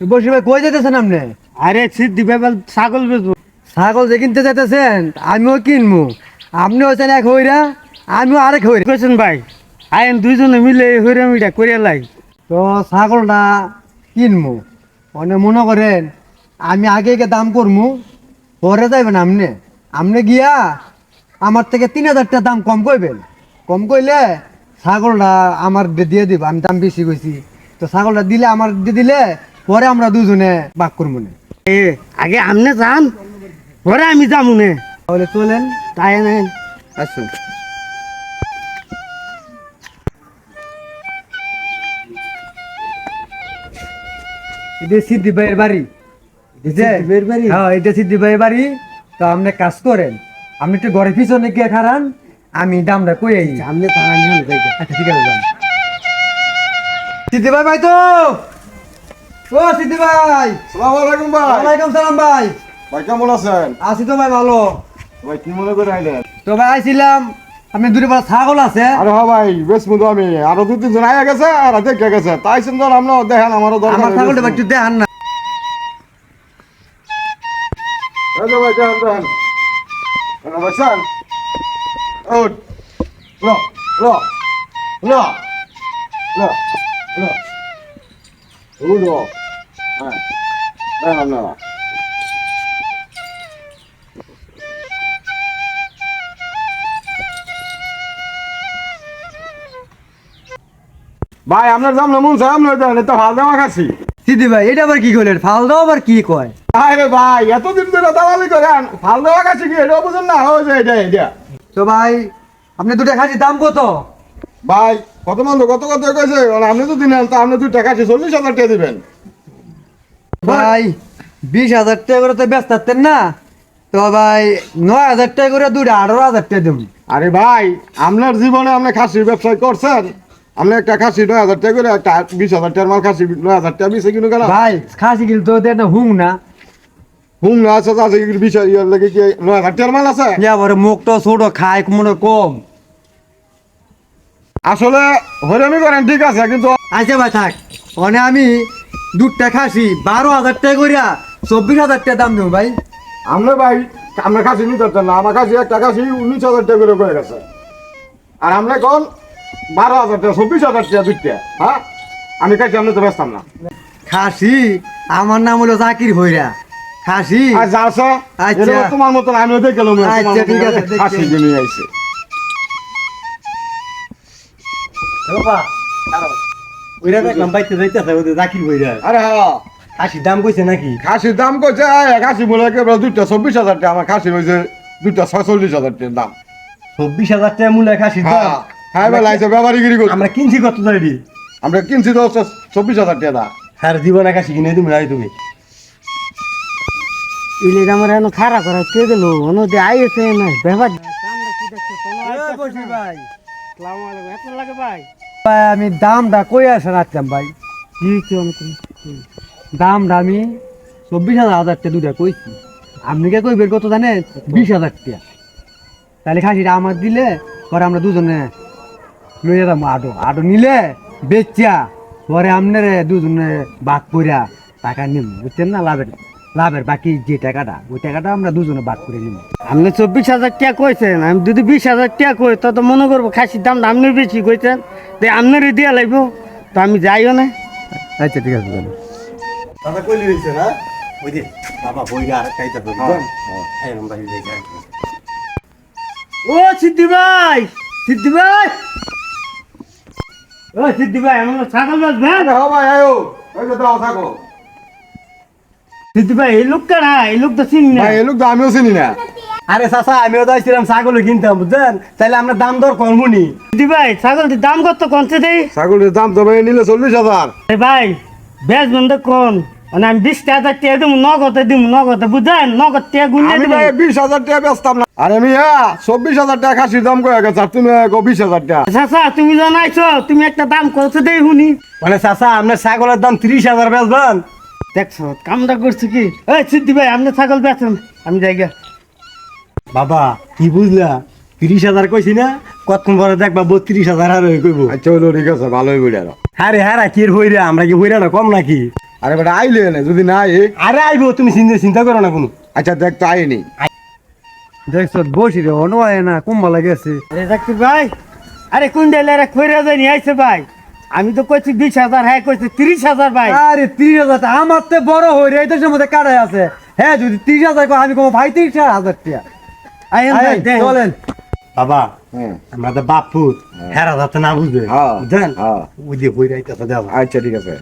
বসি ভাই কই যেতেছেন আপনি? আরে সিদ্ধি বেবাল ছাগল বেচবো। ছাগল যে কিনতে যেতেছেন আমিও কিনবো আপনি হচ্ছেন এক হইরা আমিও আরেক হইরা। ভাই আইন দুইজনে মিলে লাই। তো ছাগলটা কিনবো মানে মনে করেন আমি আগে আগে দাম করব পরে যাইবেন আপনি। আপনি গিয়া আমার থেকে তিন হাজার টাকা দাম কম করবেন কম কইলে ছাগলটা আমার দিয়ে দিব আমি দাম বেশি কইছি। তো ছাগলটা দিলে আমার দিলে পরে আমরা দুজনে বাক করব না। এ আগে আমনে যান পরে আমি যামু নে। তাহলে চলেন তাই না আসুন। এটা সিদ্ধি ভাইয়ের বাড়ি। বুঝছে? সিদ্ধি ভাইয়ের বাড়ি? হ্যাঁ এটা সিদ্ধি ভাইয়ের বাড়ি। তো আপনি কাজ করেন। আপনি একটু ঘরের পিছনে গিয়ে খারান আমি দামটা কই নিয়ে আচ্ছা ঠিক আছে সিদ্ধি ভাই ভাই তো? ও সিদ্ধি ভাই। সালাম আলাইকুম ভাই। ওয়ালাইকুম সালাম ভাই। ভাই কেমন আছেন? আছি তো ভাই ভালো। ভাই কি মনে করে আইলেন? তো ভাই আইছিলাম। আপনি দূরে পাড়া ছাগল আছে। আরে হ্যাঁ ভাই বেশ মতো আমি। আরও দু তিনজন আয়া গেছে আর দেখে গেছে। তাই সুন্দর আমরা দেখেন আমারও দরকার আমার ছাগলটা একটু দেখান না। ভাই দেখেন দেখেন। বসেন উঠ। ল ল। হ্যাঁ আপনারা ভাই আপনার দাম না মন চাই আপনার দেন এটা ভালো দামা খাচ্ছি। সিদ্ধি ভাই এটা আবার কি করলেন ফাল দাও আবার কি কয়? আরে ভাই এতদিন ধরে দালালি করেন ভালো দেওয়া কাছে কি? এটা বুঝুন না হয়ে যায় এটা এটা। তো ভাই আপনি দুটা খাসির দাম কত? ভাই কত মানুষ কত কত কইছে? আপনি তো দিলেন তা আপনি দুই টাকা চল্লিশ হাজার টাকা দিবেন। ভাই বিশ হাজার টাকা করে তো ব্যস্ত থাকতেন না। তো ভাই নয় হাজার টাকা করে দুটা আঠারো হাজার টাকা দেবো আরে ভাই আপনার জীবনে আপনি খাসির ব্যবসা করছেন। আপনি একটা খাসি নয় হাজার টাকা করে একটা বিশ হাজার টাকার মাল খাসি নয় হাজার টাকা বিশে কিনো কেন ভাই খাসি কিল তো দেন হুং না। হুম না আছে আছে বিশ হাজার লাগে কি নয় হাজার টাকার মাল আছে? মুখটা ছোট খায় মনে কম। আসলে হইরামি করেন ঠিক আছে কিন্তু আচ্ছা ভাই থাক। মানে আমি দুটা খাসি বারো হাজার টাকা করিয়া চব্বিশ হাজার টাকা দাম দেবো ভাই। আমরা ভাই আমরা খাসি নিতে পারতাম না আমার কাছে একটা খাসি উনিশ হাজার টাকা করে গেছে। আর আমরা কোন বারো হাজার টাকা চব্বিশ হাজার টাকা দুইটা হ্যাঁ? আমি খাইছি আপনি তো ব্যস্তাম না। খাসি আমার নাম হলো জাকির ভৈরা খাসি। আচ্ছা। তোমার মতন আমিও দেখে গেলাম আচ্ছা, ঠিক আছে, খাসি কিনে আইছে। বাবা ওইরা দেখলাম বাইতে যাইতেছে ওদের জাকির বইরা আরে হ্যাঁ। আশি দাম কইছে নাকি? খাসির দাম করছে খাসি বলে একেবারে দুইটা চব্বিশ হাজার টাকা আমার খাসি হয়েছে দুইটা ছয়চল্লিশ হাজার টাকার দাম। চব্বিশ হাজার টাকা মূল্য খাসি হ্যাঁ হ্যাঁ ব্যাপারিগিরি করছে। আমরা কিনছি কত আমরা কিনছি তো চব্বিশ হাজার টাকা আর জীবনে খাসি কিনে তুমি রাই তুমি। ইলে আমার এনো খারাপ করা কে গেল অনুদে আইছে না। ব্যবহার কামটা কি ভাই লাগে ভাই। ভাই আমি দামটা কই আসে রাখতাম ভাই? কি দামটা আমি চব্বিশ হাজার হাজার টাকা দুটা কইছি। আপনি কে কইবেন কত জানে বিশ হাজার টাকা। তাহলে খাসিটা আমার দিলে পরে আমরা দুজনে লইয়া যাব আডো আডো নিলে বেচা পরে আপনার দুজনে বাক কইরা টাকা নিম। বুঝছেন না? লাভের। লাভের বাকি যে টাকাটা ওই টাকাটা আমরা দুজনে বাক করে নিব। আপনি চব্বিশ হাজার টাকা কইছেন আমি যদি বিশ হাজার টাকা কই তো তো মনে করব খাসির দাম আপনি বেশি কইছেন তো আপনারই দিয়া লাগবো তো আমি যাইও না। আচ্ছা ঠিক আছে। দাদা কইলি না? বাবা বইরা কাইতা তো ভাই ও সিদ্ধি ভাই! সিদ্ধি ভাই! ও সিদ্ধি ভাই আমার ছাগল আরে হ্যাঁ ভাই আয়ো। ওই যে দাও থাকো সিদ্ধি ভাই এই লোকটা না এই লোক তো চিনি না। ভাই এই লোক তো আমিও চিনি না। আরে চাচা আমিও তো আসছিলাম ছাগল কিনতাম বুঝছেন? তাহলে আমরা দাম দর কমবনি সিদ্ধি ভাই ছাগলটির দাম কত কমছে দেই? ছাগলের দাম তো ভাই নিলে চল্লিশ হাজার। আরে ভাই বেশ বন্ধ কোন? মানে আমি বিশ টাকা টাকা দিব নগদে দিব নগদে বুঝছেন? নগদ টাকা গুনে দিব। ভাই বিশ হাজার টাকা বেচতাম না। আরে আমি হ্যাঁ চব্বিশ হাজার টাকা খাসির দাম কয়ে গেছে আর তুমি বিশ হাজার টাকা চাচা তুমি জানাইছো তুমি একটা দাম কত দেই শুনি মানে চাচা আপনার ছাগলের দাম ত্রিশ হাজার বেচবেন? দেখছ কামটা করছে কি? এই সিদ্ধি ভাই আপনি ছাগল বেচেন। আমি যাই। বাবা কি বুঝলা? তিরিশ হাজার কইছি না? কতক্ষণ পরে দেখবা বত্রিশ হাজার আর হয়ে কইব। আচ্ছা হলো ঠিক আছে ভালোই বুঝে আরে হ্যাঁ কি হইরা? আমরা কি হইরা না কম নাকি? আরে বেটা আইলে না যদি না আই আরে আইবো তুমি চিন্তা চিন্তা করো না কোনো। আচ্ছা দেখ তো আইনি দেখছ বসি রে অনো আয় না কুম্বা গেছে। আরে ডাক্তার ভাই আরে কোন ডেলারে খৈরা জানি আইছে ভাই। আমি তো কইছি বিশ হাজার হ্যাঁ কইছি তিরিশ হাজার ভাই। আরে তিরিশ হাজার আমার তো বড় হই রে এই দেশের মধ্যে কাটাই আছে? হ্যাঁ যদি তিরিশ হাজার কয়, আমি কমো ভাই তিরিশ হাজার দেন। চলেন। বাবা হ্যাঁ আমরা তো বাপ হেরা যাতে না বুঝবে। হ্যাঁ, বুঝলেন? হ্যাঁ। ওই যে হইরা আইতাছে দেওয়া। আচ্ছা ঠিক আছে।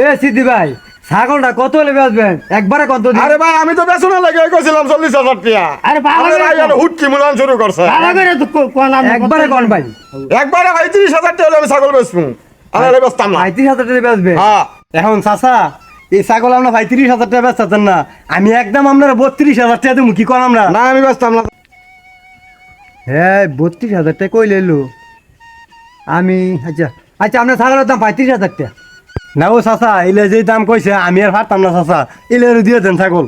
এ সিদ্ধি ভাই ছাগলটা কত হলে বেচবেন? একবারে কত দিন? আরে ভাই আমি তো বেসনে লাগে কইছিলাম চল্লিশ হাজার টাকা। আরে হুটকি মুলান শুরু করছে। ভালো করে তো কোন একবারে কোন ভাই? একবারে ভাই তিরিশ হাজার টাকা হলে আমি ছাগল বেচবো। আরে বেচতাম না। টাকা বেচবে? হ্যাঁ। এখন চাচা এই ছাগল আমরা ভাই তিরিশ হাজার টাকা বেচতেন না। আমি একদম আপনার বত্রিশ হাজার টাকা দেবো কি কর আমরা? না আমি বেচতাম না। হ্যাঁ বত্রিশ হাজার টাকা কই লেলো আমি আচ্ছা আচ্ছা আপনার ছাগলের দাম পঁয়ত্রিশ হাজার টাকা। না ও চাচা এলে যে দাম কইছে আমি আর পারতাম না চাচা। এলে আর দিয়ে দেন ছাগল।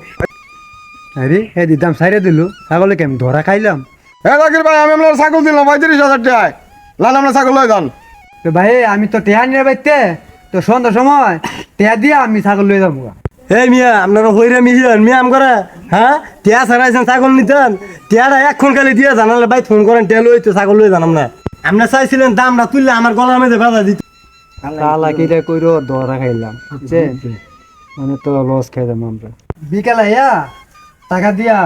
আরে হ্যাঁ দাম সাইরে দিল। ছাগলে কেমন ধরা খাইলাম? হ্যাঁ জাকির ভাই আমি আপনার ছাগল দিলাম পঁয়ত্রিশ হাজার টাকায়। লাল আপনার ছাগল লই যান। তো ভাই আমি তো টেহা নিয়ে বাইতে তো সন্ধ্যার সময় টেহা দিয়ে আমি ছাগল লয়ে যাব এই মিয়া আপনারা হইরে মিহিয়ান মিয়া আম করে হ্যাঁ? টিয়া ছাড়াইছেন ছাগল নিতেন। টিয়াটা এক্ষণ খালি দিয়ে জানালে ভাই ফোন করেন টিয়া লই তো ছাগল লই জানাম না আপনি চাইছিলেন দামটা তুললে আমার গলার মধ্যে বাধা দিত। তালা কিটা কইরো ধরা খাইলাম বুঝছেন মানে তো লস খাইলাম আমরা। বিকালে ইয়া টাকা দিয়া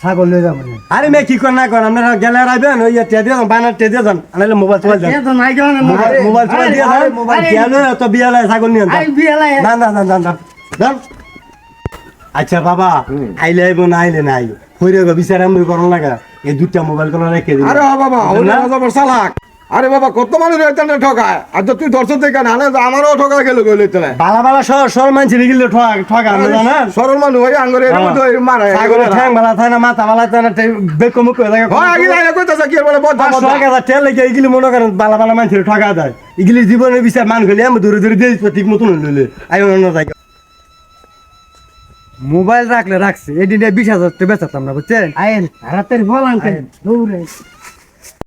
ছাগল লয়ে যাব আরে কি কর না কর? আপনারা গেলে ওই দিয়ে বানার দিয়ে আনাইলে মোবাইল চলে যান মোবাইল মোবাইল চলে দিয়ে যান মোবাইল টিয়া লই তো বিয়ালে ছাগল নিয়ে যান। না না না না না। যান। আচ্ছা বাবা আইলে আইব না আইলে না আইব হইরে বিচার আমি লাগা। এই দুটা মোবাইল কোন রেখে দিন আরে বাবা ওটা চালাক। আরে বাবা কত মানুষ এখানে ঠকায়? আর তো তুই দর্শক দেখে না হলে আমারও ঠকা গেল গেলে তোলে বালা বালা সর সর মানছি গিলে ঠকা ঠকা আমরা জানেন সরল মানুষ ওই আঙ্গরে এর মধ্যে ওই মারে ছাগলের ঠ্যাং বালা থাকে না মাথা বালা থাকে না বেক মুখ হয়ে থাকে। হয় আগে আগে কইতাছে কি বলে বদ্ধ পাঁচশো বদ্ধ। টাকা তেল লেগে এগুলি মনে করেন বালা বালা মানুষের ঠকা দেয়। এগুলি জীবনের বিচার মান গেলে আমি দূরে দূরে দিয়ে ঠিক মতন হইলে আই অন্য জায়গা মোবাইল রাখলে রাখছে এই দিনে বিশ হাজার টাকা বেচাতাম না বুঝছেন? আইন রাতের ফল আনতেন দৌড়ে।